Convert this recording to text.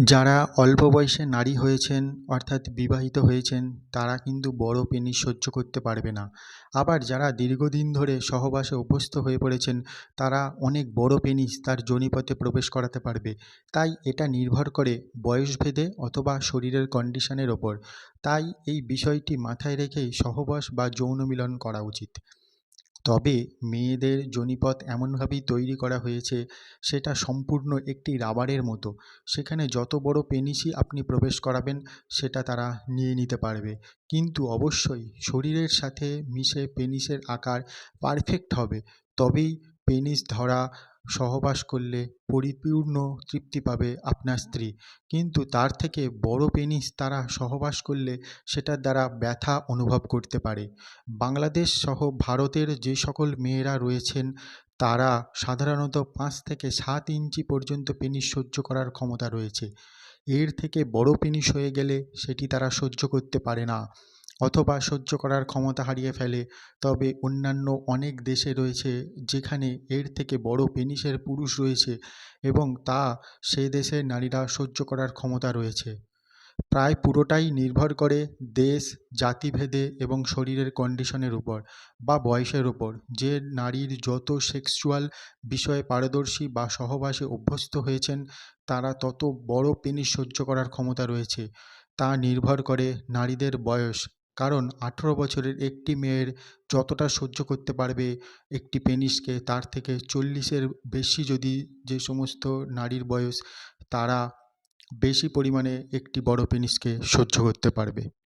যারা অল্প বয়সে নারী হয়েছেন, অর্থাৎ বিবাহিত হয়েছেন, তারা কিন্তু বড় পেনিস সহ্য করতে পারবে না। আবার যারা দীর্ঘদিন ধরে সহবাসে অভ্যস্ত হয়ে পড়েছেন, তারা অনেক বড় পেনিস তার যোনিপথে প্রবেশ করাতে পারবে। তাই এটা নির্ভর করে বয়সভেদে অথবা শরীরের কন্ডিশনের ওপর। তাই এই বিষয়টি মাথায় রেখেই সহবাস বা যৌন মিলন করা উচিত। তবে মেয়েদের জনিপথ এমনভাবেই তৈরি করা হয়েছে, সেটা সম্পূর্ণ একটি রাবারের মতো। সেখানে যত বড় পেনিসই আপনি প্রবেশ করাবেন, সেটা তারা নিয়ে নিতে পারবে। কিন্তু অবশ্যই শরীরের সাথে মিশে পেনিসের আকার পারফেক্ট হবে। তবেই পেনিস ধরা সহবাস করলে পরিপূর্ণ তৃপ্তি পাবে আপনার স্ত্রী। কিন্তু তার থেকে বড় পেনিস তারা সহবাস করলে সেটার দ্বারা ব্যথা অনুভব করতে পারে। বাংলাদেশ সহ ভারতের যে সকল মেয়েরা রয়েছেন, তারা সাধারণত পাঁচ থেকে সাত ইঞ্চি পর্যন্ত পেনিস সহ্য করার ক্ষমতা রয়েছে। এর থেকে বড় পেনিস হয়ে গেলে সেটি তারা সহ্য করতে পারে না। অথবা সহ্য করার ক্ষমতা হারিয়ে ফেলে। তবে অন্যান্য অনেক দেশে রয়েছে যেখানে এর থেকে বড় পেনিসের পুরুষ রয়েছে এবং তা সে দেশের নারীরা সহ্য করার ক্ষমতা রয়েছে। প্রায় পুরোটাই নির্ভর করে দেশ, জাতিভেদে এবং শরীরের কন্ডিশনের উপর বা বয়সের উপর, যে নারীর যত সেক্সুয়াল বিষয়ে পারদর্শী বা সহবাসে অভ্যস্ত হয়েছেন, তারা তত বড় পেনিস সহ্য করার ক্ষমতা রয়েছে। তা নির্ভর করে নারীদের বয়স কারণ আঠেরো বছরের একটি মেয়ের যতটা সহ্য করতে পারবে একটি পেনিসকে, তার থেকে চল্লিশের বেশি যদি যে সমস্ত নারীর বয়স, তারা বেশি পরিমাণে একটি বড় পেনিসকে সহ্য করতে পারবে।